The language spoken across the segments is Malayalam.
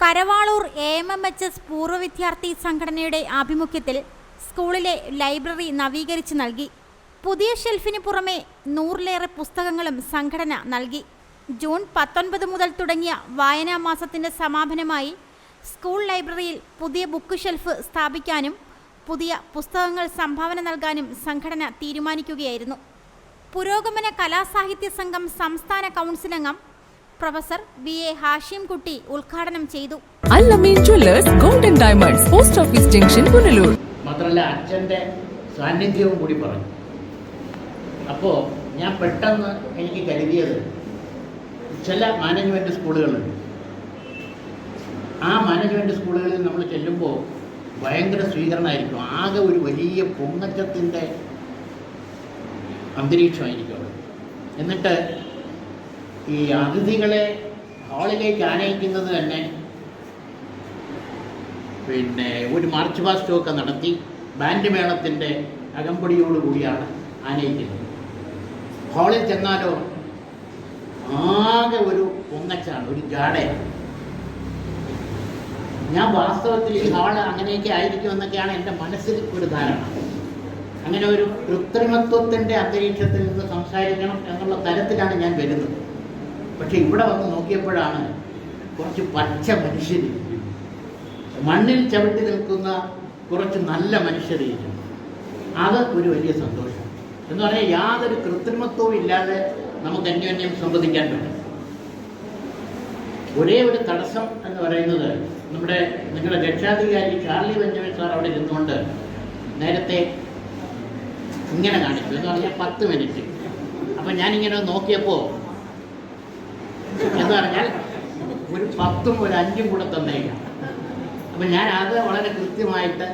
Karavaloor A M M H S പൂർവ വിദ്യാർത്ഥി സംഘടനയുടെ ആഭിമുഖ്യത്തിൽ സ്കൂളിലെ ലൈബ്രറി നവീകരിച്ചു നൽകി. പുതിയ ഷെൽഫിന് പുറമെ നൂറിലേറെ പുസ്തകങ്ങളും സംഘടന നൽകി. ജൂൺ പത്തൊൻപത് മുതൽ തുടങ്ങിയ വായനാ മാസത്തിന്റെ സമാപനമായി സ്കൂൾ ലൈബ്രറിയിൽ പുതിയ ബുക്ക് ഷെൽഫ് സ്ഥാപിക്കാനും പുതിയ പുസ്തകങ്ങൾ സംഭാവന നൽകാനും സംഘടന തീരുമാനിക്കുകയായിരുന്നു. പുരോഗമന കലാസാഹിത്യ സംഘം സംസ്ഥാന കൗൺസിൽ അംഗം പ്രൊഫസർ ബി എ ഹാഷിം കുട്ടി ഉദ്ഘാടനം ചെയ്തു. Allameen jewellers golden diamonds post office junction Punalur മാത്രമല്ല അച്ഛന്റെ സാന്നിധ്യവും കൂടി പറഞ്ഞു. അപ്പോൾ ഞാൻ പെട്ടെന്ന് എനിക്ക് കരുതിയത് ചില മാനേജ്മെന്റ് സ്കൂളുകളുണ്ട് ആ മാനേജ്മെന്റ് സ്കൂളുകളിൽ നമ്മൾ ചെല്ലുമ്പോൾ ഭയങ്കര സ്വീകരണമായിരിക്കും. ആകെ ഒരു വലിയ പൊങ്ങച്ചത്തിന്റെ അന്തരീക്ഷമായിരിക്കും അവിടെ. എന്നിട്ട് ഈ അതിഥികളെ ഹാളിലേക്ക് ആനയിക്കുന്നത് തന്നെ. പിന്നെ ഒരു മാർച്ച് പാസ്റ്റും ഒക്കെ നടത്തി ബാൻഡ് മേളത്തിന്റെ അകമ്പടിയോടുകൂടിയാണ് ആനയിക്കുന്നത്. ഹാളിൽ ചെന്നാലോ ആകെ ഒരു പൊങ്ങച്ചാണ് ഒരു ജാടയാണ്. ഞാൻ വാസ്തവത്തിൽ ഈ ഹാൾ അങ്ങനെയൊക്കെ ആയിരിക്കും എന്നൊക്കെയാണ് എന്റെ മനസ്സിൽ ഒരു ധാരണ. അങ്ങനെ ഒരു കൃത്രിമത്വത്തിന്റെ അന്തരീക്ഷത്തിൽ നിന്ന് സംസാരിക്കണം എന്നുള്ള തരത്തിലാണ് ഞാൻ വരുന്നത്. പക്ഷെ ഇവിടെ വന്ന് നോക്കിയപ്പോഴാണ് കുറച്ച് പച്ച മനുഷ്യർ മണ്ണിൽ ചവിട്ടി നിൽക്കുന്ന കുറച്ച് നല്ല മനുഷ്യരില്ല അത് ഒരു വലിയ സന്തോഷം. എന്ന് പറഞ്ഞാൽ യാതൊരു കൃത്രിമത്വവും ഇല്ലാതെ നമുക്ക് അന്യോന്യം സംവദിക്കാൻ പറ്റും. ഒരേ ഒരു തടസ്സം എന്ന് പറയുന്നത് നമ്മുടെ നിങ്ങളുടെ രക്ഷാധികാരി ചാർലി ബെഞ്ചമിൻ സാർ അവിടെ ഇരുന്നുകൊണ്ട് നേരത്തെ ഇങ്ങനെ കാണിച്ചു. എന്ന് പറഞ്ഞാൽ പത്ത് മിനിറ്റ്. അപ്പം ഞാനിങ്ങനെ നോക്കിയപ്പോൾ എന്ന് പറഞ്ഞാൽ ഒരു പത്തും ഒരു അഞ്ചും കൂടെ തന്നേക്കാം. അപ്പം ഞാൻ അത് വളരെ കൃത്യമായിട്ട്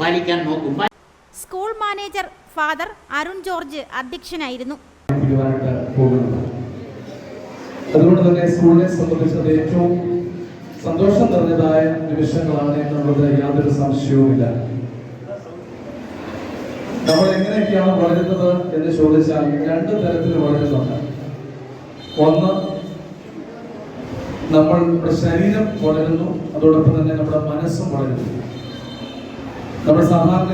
പാലിക്കാൻ നോക്കും. School manager father Arun George അധ്യക്ഷനായിരുന്നു. അതുകൊണ്ട് തന്നെ സ്കൂളിനെ സംബന്ധിച്ചത് ഏറ്റവും സന്തോഷം നിറഞ്ഞതായ നിമിഷങ്ങളാണ് എന്നുള്ളത് യാതൊരു സംശയവുമില്ല. നമ്മൾ എങ്ങനെയൊക്കെയാണ് വളരുന്നത് എന്ന് ചോദിച്ചാൽ രണ്ട് തരത്തിൽ വളരുന്നുണ്ട്. ഒന്ന് നമ്മൾ നമ്മുടെ ശരീരം വളരുന്നു. അതോടൊപ്പം തന്നെ നമ്മുടെ മനസ്സും വളരുന്നു. നമ്മൾ സാധാരണ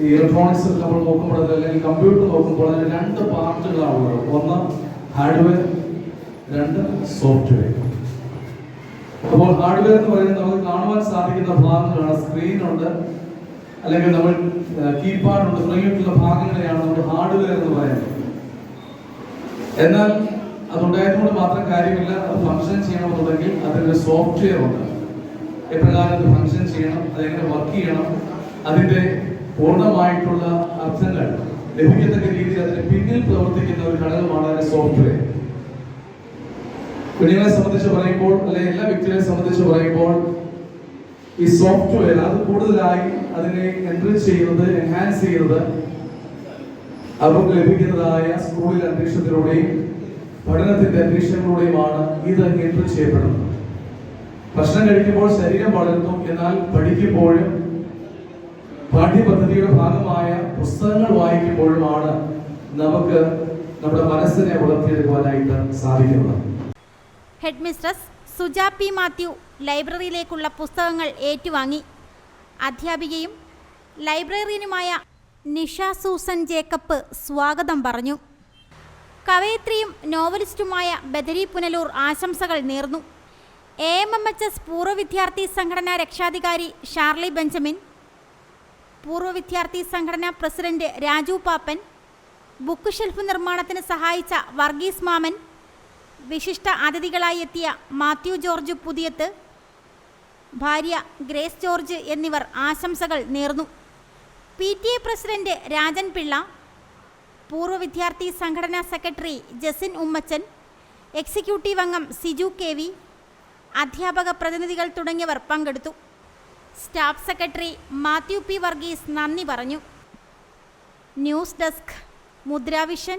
ഈ ഇലക്ട്രോണിക്സ് നമ്മൾ നോക്കുമ്പോൾ അല്ലെങ്കിൽ കമ്പ്യൂട്ടർ നോക്കുമ്പോൾ അതിന് രണ്ട് പാർട്ടുകളാണുള്ളത് ഒന്ന് ഹാർഡ്വെയർ രണ്ട് സോഫ്റ്റ്വെയർ അപ്പോൾ ഹാർഡ്വെയർ എന്ന് പറയുന്നത് നമുക്ക് കാണുവാൻ സാധിക്കുന്ന ഭാഗങ്ങളാണ്. സ്ക്രീനുണ്ട് അല്ലെങ്കിൽ നമ്മൾ കീപാഡ് ഉണ്ട്. തുടങ്ങിയിട്ടുള്ള ഭാഗങ്ങളെയാണ് നമ്മൾ ഹാർഡ്വെയർ എന്ന് പറയുന്നത്. എന്നാൽ അതുണ്ടായതുകൊണ്ട് മാത്രം കാര്യമില്ല അത് ഫംഗ്ഷൻ ചെയ്യണമെന്നുണ്ടെങ്കിൽ അതിന്റെ സോഫ്റ്റ്വെയർ ഉണ്ട്. എപ്രകാരം അത് ഫംഗ്ഷൻ ചെയ്യണം അതെങ്ങനെ വർക്ക് ചെയ്യണം അതിന്റെ പൂർണമായിട്ടുള്ള അർത്ഥങ്ങൾ ലഭിക്കത്തക്ക രീതിയിൽ അതിന് പിന്നിൽ പ്രവർത്തിക്കുന്ന ഒരു ഘടകമാണ് അതിന്റെ സോഫ്റ്റ്വെയർ കുഞ്ഞുങ്ങളെ സംബന്ധിച്ച് പറയുമ്പോൾ അല്ലെ എല്ലാ വ്യക്തികളെ സംബന്ധിച്ച് പറയുമ്പോൾ ഈ സോഫ്റ്റ്വെയർ അത് കൂടുതലായി അതിനെ എൻട്രി ചെയ്യുന്നത് എൻഹാൻസ് ചെയ്യുന്നത് അവർക്ക് ലഭിക്കുന്നതായ സ്കൂളിൽ അന്തരീക്ഷത്തിലൂടെയും പഠനത്തിന്റെ അന്തരീക്ഷങ്ങളിലൂടെയുമാണ് ഇത് എൻട്രി ചെയ്യപ്പെടുന്നത്. ഭക്ഷണം കഴിക്കുമ്പോൾ ശരീരം വളരുന്നു എന്നാൽ പഠിക്കുമ്പോഴും പാഠ്യപദ്ധതിയുടെ ഭാഗമായ പുസ്തകങ്ങൾ വായിക്കുമ്പോഴുമാണ് നമുക്ക് നമ്മുടെ മനസ്സിനെ വളർത്തിയെടുക്കുവാനായിട്ട് സാധിക്കുന്നത്. Head mistress Suja P Mathew ലൈബ്രറിയിലേക്കുള്ള പുസ്തകങ്ങൾ ഏറ്റുവാങ്ങി. അധ്യാപികയും ലൈബ്രറിയനുമായ നിഷ സൂസൻ ജേക്കബ് സ്വാഗതം പറഞ്ഞു. കവയിത്രിയും നോവലിസ്റ്റുമായ ബദരി പുനലൂർ ആശംസകൾ നേർന്നു. A M M H S പൂർവ വിദ്യാർത്ഥി സംഘടനാ രക്ഷാധികാരി ഷാർലി ബെഞ്ചമിൻ പൂർവ വിദ്യാർത്ഥി സംഘടനാ president Raju Pappan book shelf നിർമ്മാണത്തിന് സഹായിച്ച വർഗീസ് മാമൻ വിശിഷ്ട അതിഥികളായി എത്തിയ മാത്യു ജോർജ് പുതിയത്ത് ഭാര്യ ഗ്രേസ് ജോർജ് എന്നിവർ ആശംസകൾ നേർന്നു. P T A president Rajan Pillai പൂർവ വിദ്യാർത്ഥി സംഘടനാ സെക്രട്ടറി ജസിൻ ഉമ്മച്ചൻ എക്സിക്യൂട്ടീവ് അംഗം സിജു കെ വി അധ്യാപക പ്രതിനിധികൾ തുടങ്ങിയവർ പങ്കെടുത്തു. Staff secretary Mathew P Varghese നന്ദി പറഞ്ഞു. News desk Mudra Vision